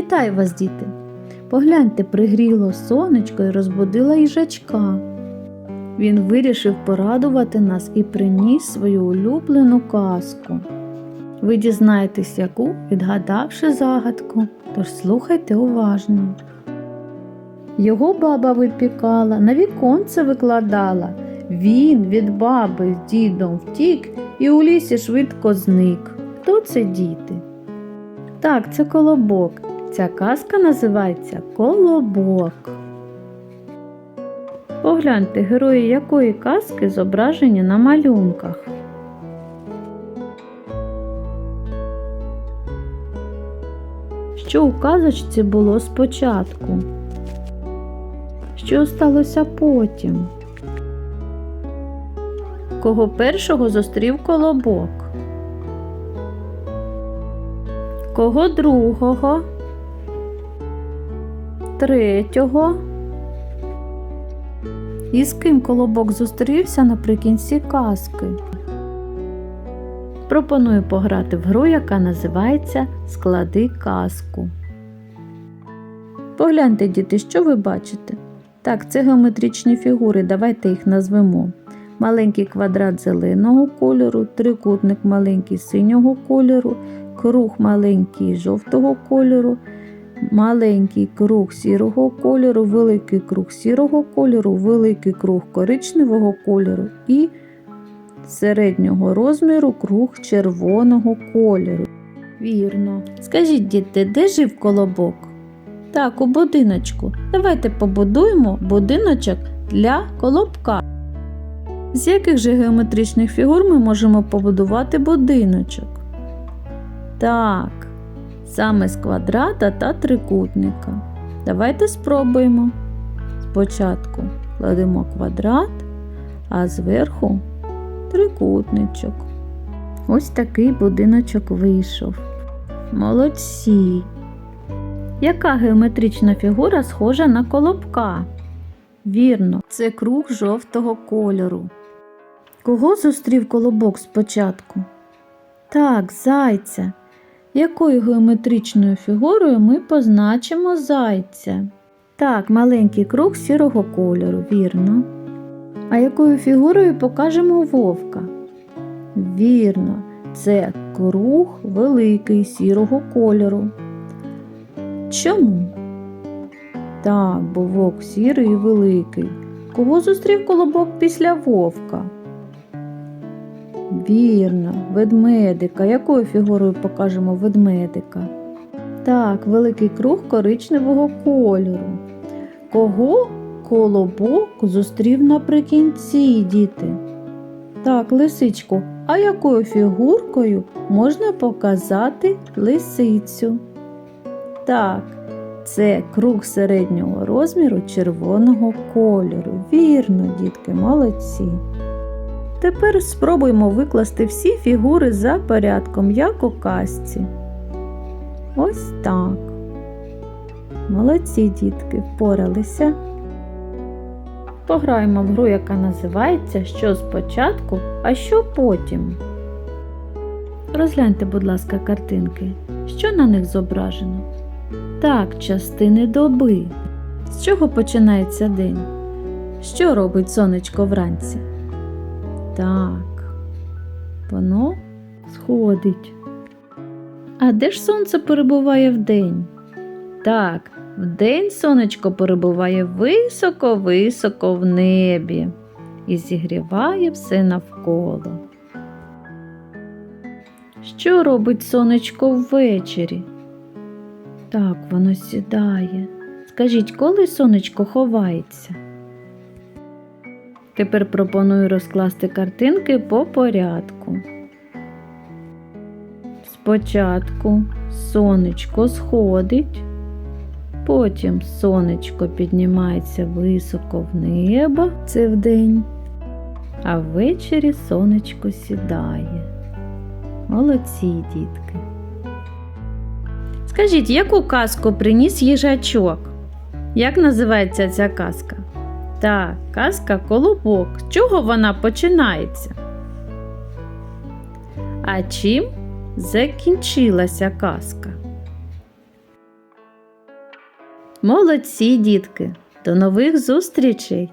Вітаю вас, діти! Погляньте, пригріло сонечко і розбудила їжачка. Він вирішив порадувати нас і приніс свою улюблену казку. Ви дізнаєтесь, яку, відгадавши загадку, тож слухайте уважно. Його баба випікала, на віконце викладала. Він від баби з дідом втік і у лісі швидко зник. Хто це діти? Так, це колобок. Ця казка називається Колобок. Погляньте, герої якої казки зображені на малюнках. Що у казочці було спочатку? Що сталося потім? Кого першого зустрів колобок? Кого другого? Третього? І з ким колобок зустрівся наприкінці казки? Пропоную пограти в гру, яка називається Склади казку. Погляньте, діти, що ви бачите? Так, це геометричні фігури, давайте їх назвемо. Маленький квадрат зеленого кольору, трикутник маленький синього кольору, круг маленький жовтого кольору, маленький круг сірого кольору, великий круг сірого кольору, великий круг коричневого кольору і середнього розміру круг червоного кольору. Вірно. Скажіть, діти, де жив колобок? Так, у будиночку. Давайте побудуємо будиночок для колобка. З яких же геометричних фігур ми можемо побудувати будиночок? Так, саме з квадрата та трикутника. Давайте спробуємо. Спочатку кладемо квадрат, а зверху трикутничок. Ось такий будиночок вийшов. Молодці. Яка геометрична фігура схожа на колобка? Вірно, це круг жовтого кольору. Кого зустрів колобок спочатку? Так, зайця. Якою геометричною фігурою ми позначимо зайця? Так, маленький круг сірого кольору, вірно. А якою фігурою покажемо вовка? Вірно, це круг великий сірого кольору. Чому? Так, бо вовк сірий і великий. Кого зустрів колобок після вовка? Вірно, ведмедика. Якою фігурою покажемо ведмедика? Так, великий круг коричневого кольору. Кого колобок зустрів наприкінці, діти? Так, лисичку. А якою фігуркою можна показати лисицю? Так, це круг середнього розміру червоного кольору. Вірно, дітки, молодці. Тепер спробуємо викласти всі фігури за порядком, як у казці. Ось так. Молодці дітки, впоралися. Пограємо в гру, яка називається Що спочатку, а що потім. Розгляньте, будь ласка, картинки. Що на них зображено? Так, частини доби. З чого починається день? Що робить сонечко вранці? Так, воно сходить. А де ж сонце перебуває вдень? Так, вдень сонечко перебуває високо-високо в небі і зігріває все навколо. Що робить сонечко ввечері? Так, воно сідає. Скажіть, коли сонечко ховається? Тепер пропоную розкласти картинки по порядку. Спочатку сонечко сходить, потім сонечко піднімається високо в небо, це вдень, а ввечері сонечко сідає. Молодці, дітки. Скажіть, яку казку приніс їжачок? Як називається ця казка? Так, казка колобок. Чого вона починається? А чим закінчилася казка? Молодці, дітки! До нових зустрічей!